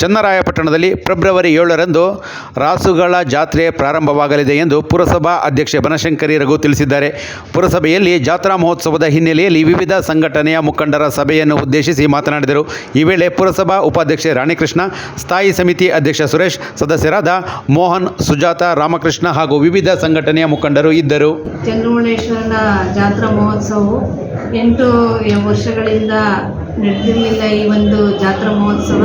ಚನ್ನರಾಯಪಟ್ಟಣದಲ್ಲಿ February ಏಳರಂದು ರಾಸುಗಳ ಜಾತ್ರೆ ಪ್ರಾರಂಭವಾಗಲಿದೆ ಎಂದು ಪುರಸಭಾ ಅಧ್ಯಕ್ಷೆ ಬನಶಂಕರಿ ರಘು ತಿಳಿಸಿದ್ದಾರೆ. ಪುರಸಭೆಯಲ್ಲಿ ಜಾತ್ರಾ ಮಹೋತ್ಸವದ ಹಿನ್ನೆಲೆಯಲ್ಲಿ ವಿವಿಧ ಸಂಘಟನೆಯ ಮುಖಂಡರ ಸಭೆಯನ್ನು ಉದ್ದೇಶಿಸಿ ಮಾತನಾಡಿದರು. ಈ ವೇಳೆ ಪುರಸಭಾ ಉಪಾಧ್ಯಕ್ಷೆ ರಾಣಿಕೃಷ್ಣ, ಸ್ಥಾಯಿ ಸಮಿತಿ ಅಧ್ಯಕ್ಷ ಸುರೇಶ್, ಸದಸ್ಯರಾದ ಮೋಹನ್, ಸುಜಾತ, ರಾಮಕೃಷ್ಣ ಹಾಗೂ ವಿವಿಧ ಸಂಘಟನೆಯ ಮುಖಂಡರು ಇದ್ದರು. ಚಂದ್ರಮೌಳೇಶ್ವರನ ಜಾತ್ರಾ ಮಹೋತ್ಸವವು ಎಂಟು ವರ್ಷಗಳಿಂದ ನಡೆದಿರಲಿಲ್ಲ ಈ ಒಂದು ಜಾತ್ರಾ ಮಹೋತ್ಸವ.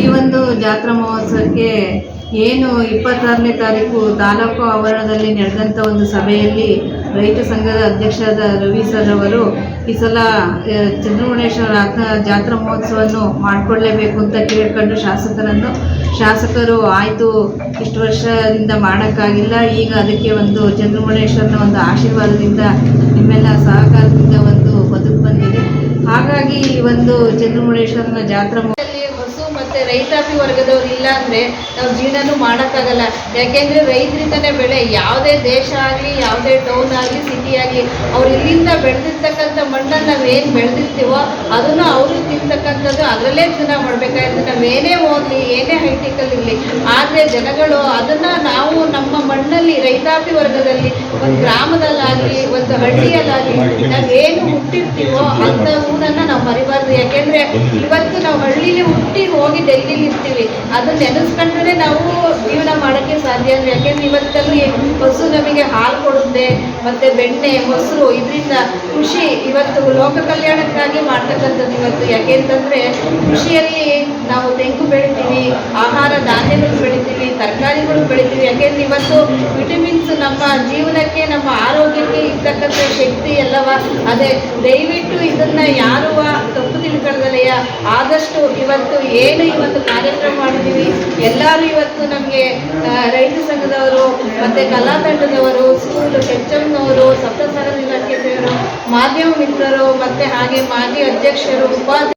ಈ ಒಂದು ಜಾತ್ರಾ ಮಹೋತ್ಸವಕ್ಕೆ ಏನು ಇಪ್ಪತ್ತಾರನೇ ತಾರೀಕು ತಾಲೂಕು ಆವರಣದಲ್ಲಿ ನಡೆದಂಥ ಒಂದು ಸಭೆಯಲ್ಲಿ ರೈತ ಸಂಘದ ಅಧ್ಯಕ್ಷರಾದ ರವಿ ಸರ್ ಅವರು ಈ ಸಲ ಚಂದ್ರಮುಣೇಶ್ವರ ಜಾತ್ರಾ ಮಹೋತ್ಸವವನ್ನು ಮಾಡಿಕೊಳ್ಳೇಬೇಕು ಅಂತ ಕೇಳ್ಕೊಂಡು ಶಾಸಕರನ್ನು ಶಾಸಕರು ಆಯಿತು, ಇಷ್ಟು ವರ್ಷದಿಂದ ಮಾಡೋಕ್ಕಾಗಿಲ್ಲ. ಈಗ ಅದಕ್ಕೆ ಒಂದು ಚಂದ್ರಮುಣೇಶ್ವರನ ಒಂದು ಆಶೀರ್ವಾದದಿಂದ ನಿಮ್ಮೆಲ್ಲ ಸಹಕಾರದಿಂದ ಒಂದು ಚಂದ್ರಮುಳೇಶ್ವರನ ಜಾತ್ರಾ ಹಸು ಮತ್ತು ರೈತಾಪಿ ವರ್ಗದವ್ರು ಇಲ್ಲ ಅಂದ್ರೆ ನಾವು ಜೀವನನೂ ಮಾಡೋಕ್ಕಾಗಲ್ಲ. ಯಾಕೆಂದ್ರೆ ರೈತರಿಂದನೇ ಬೆಳೆ ಯಾವುದೇ ದೇಶ ಆಗಲಿ, ಯಾವುದೇ ಟೌನ್ ಆಗಲಿ ಸಿಟಿ ಆಗ್ಲಿ, ಅವ್ರು ಇಲ್ಲಿಂದ ಬೆಳೆದಿರ್ತಕ್ಕಂಥ ಮಣ್ಣನ್ನು ನಾವೇನು ಬೆಳೆದಿರ್ತೀವೋ ಅದನ್ನ ಅವರು ತಿಂತಕ್ಕಂಥದ್ದು ಅದರಲ್ಲೇ ಜೀವನ ಮಾಡ್ಬೇಕಾಗಿರ್ತದೆ ನಾವೇನೇ ಹೋಗ್ಲಿ, ಏನೇ ಹೈಟೆಕಲ್ಲಿ ಇರಲಿ, ಆದರೆ ಜನಗಳು ಅದನ್ನು ನಾವು ನಮ್ಮ ಮಣ್ಣಲ್ಲಿ ರೈತಾಪಿ ವರ್ಗದಲ್ಲಿ ಒಂದು ಗ್ರಾಮದಲ್ಲಾಗಲಿ, ಒಂದು ಹಳ್ಳಿಯಲ್ಲಾಗಲಿ ನಾವೇನು ಹುಟ್ಟಿರ್ತೀವೋ ಅಂತ ಊರನ್ನ ನಾವು ಮರಿಬಾರ್ದು. ಯಾಕೆಂದರೆ ಇವತ್ತು ನಾವು ಹಳ್ಳಿಲಿ ಹುಟ್ಟಿ ಹೋಗಿ ಡೆಲ್ಲಿಲಿ ಇರ್ತೀವಿ. ಅದನ್ನ ನೆನೆಸ್ಕೊಂಡ್ರೆ ನಾವು ಜೀವನ ಮಾಡೋಕ್ಕೆ ಸಾಧ್ಯ ಅಂದ್ರೆ ಯಾಕೆಂದ್ರೆ ಇವತ್ತಲ್ಲಿ ಹಸು ನಮಗೆ ಹಾಲು ಕೊಡುತ್ತೆ, ಮತ್ತೆ ಬೆಣ್ಣೆ, ಮೊಸರು, ಇದರಿಂದ ಕೃಷಿ ಇವತ್ತು ಲೋಕ ಕಲ್ಯಾಣಕ್ಕಾಗಿ ಮಾಡ್ತಕ್ಕಂಥದ್ದು ಇವತ್ತು. ಯಾಕೆಂತಂದರೆ ಕೃಷಿಯಲ್ಲಿ ನಾವು ತೆಂಗು ಬೆಳಿತೀವಿ, ಆಹಾರ ಧಾನ್ಯಗಳು ಬೆಳಿತೀವಿ. ತರಕಾರಿಗಳು ಬೆಳಿತೀವಿ. ಯಾಕೆಂದ್ರೆ ಇವತ್ತು ವಿಟಮಿನ್ಸ್ ನಮ್ಮ ಜೀವನಕ್ಕೆ, ನಮ್ಮ ಆರೋಗ್ಯಕ್ಕೆ ಇರ್ತಕ್ಕಂಥ ಶಕ್ತಿ ಎಲ್ಲವ ಅದೇ ದಯವಿಟ್ಟು ಇದನ್ನ ಯಾರು ತಪ್ಪು ತಿಳ್ಕೊಳ್ಳದಲ್ಲಯ್ಯ? ಆದಷ್ಟು ಇವತ್ತು ಏನು ಇವತ್ತು ಕಾರ್ಯಕ್ರಮ ಮಾಡಿದ್ದೀವಿ ಎಲ್ಲರೂ ಇವತ್ತು ನಮಗೆ ರೈತ ಸಂಘದವರು ಮತ್ತು ಕಲಾ ತಂಡದವರು ಸ್ಕೂಲ್ ಕೆಚ್ಚಮ್ನವರು ಸಪ್ತಸಾಗರ ಇಲಾಖೆಯವರು, ಮಾಧ್ಯಮ ಮಿತ್ರರು ಮತ್ತು ಹಾಗೆ ಮಾಜಿ ಅಧ್ಯಕ್ಷರು ಉಪಾಧ್ಯಕ್ಷರು